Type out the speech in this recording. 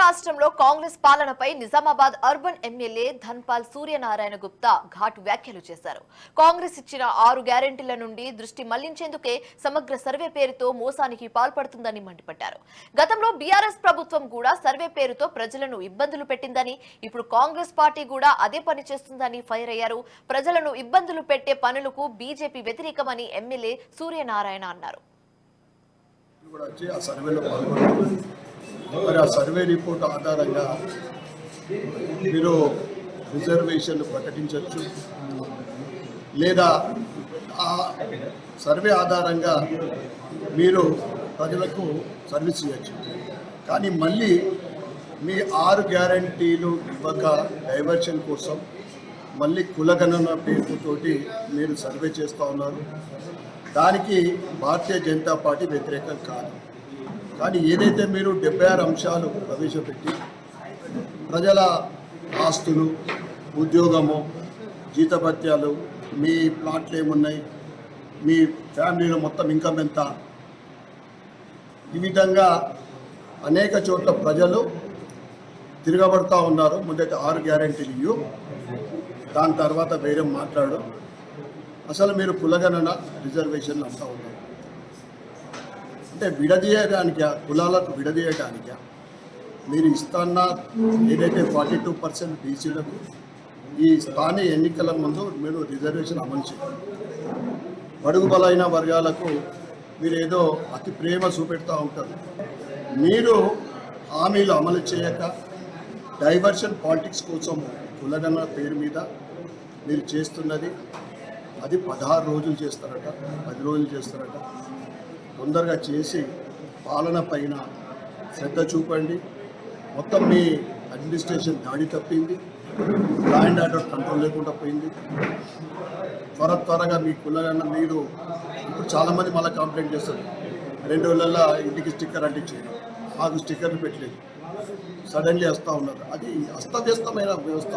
రాష్ట్రంలో కాంగ్రెస్ పాలనపై Nizamabad urban MLA Dhanpal Suryanarayana Gupta ఘాటు వ్యాఖ్యలు చేశారు. కాంగ్రెస్ ఇచ్చిన ఆరు గ్యారెంటీల నుండి దృష్టి మళ్ళించేందుకే సమగ్ర సర్వే పేరుతో మోసానికి పాల్పడుతుందని మండిపడ్డారు. గతంలో బీఆర్ఎస్ ప్రభుత్వం కూడా సర్వే పేరుతో ప్రజలను ఇబ్బందులు పెట్టిందని ఇప్పుడు కాంగ్రెస్ పార్టీ కూడా అదే పని చేస్తుందని ఫైర్ అయ్యారు. ప్రజలను ఇబ్బందులు పెట్టే పనులకు బీజేపీ వ్యతిరేకమని ఎమ్మెల్యే సూర్యనారాయణ అన్నారు. మరి ఆ సర్వే రిపోర్ట్ ఆధారంగా మీరు రిజర్వేషన్లు ప్రకటించవచ్చు. లేదా ఆ సర్వే ఆధారంగా మీరు ప్రజలకు సర్వీస్ చేయొచ్చు. కానీ మళ్ళీ మీ ఆరు గ్యారంటీలు ఇవ్వక డైవర్షన్ కోసం మళ్ళీ కులగణన పేరుతోటి మీరు సర్వే చేస్తూ ఉన్నారు. దానికి భారతీయ జనతా పార్టీ వ్యతిరేకం కాదు. కానీ ఏదైతే మీరు డెబ్బై ఆరు అంశాలు ప్రవేశపెట్టి ప్రజల ఆస్తులు ఉద్యోగము జీతభత్యాలు మీ ప్లాట్లు ఏమున్నాయి మీ ఫ్యామిలీలో మొత్తం ఇన్కమ్ ఎంత? ఈ విధంగా అనేక చోట్ల ప్రజలు తిరగబడుతూ ఉన్నారు. ముందైతే ఆరు గ్యారంటీలు ఇవ్వు దాని తర్వాత వేరే మాట్లాడు. అసలు మీరు కులగణన రిజర్వేషన్లు అంతా ఉన్నారు అంటే విడదీయడానికి కులాలకు విడదీయడానికి మీరు ఇస్తాన్న ఏదైతే ఫార్టీ టూ పర్సెంట్ బీసీలకు ఈ స్థానిక ఎన్నికల ముందు మీరు రిజర్వేషన్ అమలు చేయాలి. బడుగు బలైన వర్గాలకు మీరు ఏదో అతి ప్రేమ చూపెడతా ఉంటారు. మీరు హామీలు అమలు చేయక డైవర్షన్ పాలిటిక్స్ కోసం కులగణ పేరు మీద మీరు చేస్తున్నది అది పదహారు రోజులు చేస్తారట పది రోజులు చేస్తారట. తొందరగా చేసి పాలన పైన శ్రద్ధ చూపండి. మొత్తం మీ అడ్మినిస్ట్రేషన్ దాడి తప్పింది. లా అండ్ ఆర్డర్ కంట్రోల్ లేకుండా పోయింది. త్వర త్వరగా మీ కులగన్న మీరు ఇప్పుడు చాలామంది మళ్ళీ కంప్లైంట్ చేస్తారు. రెండు రోజులలో ఇంటికి స్టిక్కర్ అంటించారు. మాకు స్టిక్కర్లు పెట్టలేదు. సడన్లీ వస్తూ ఉన్నారు. అది అస్తవ్యస్తమైన వ్యవస్థ.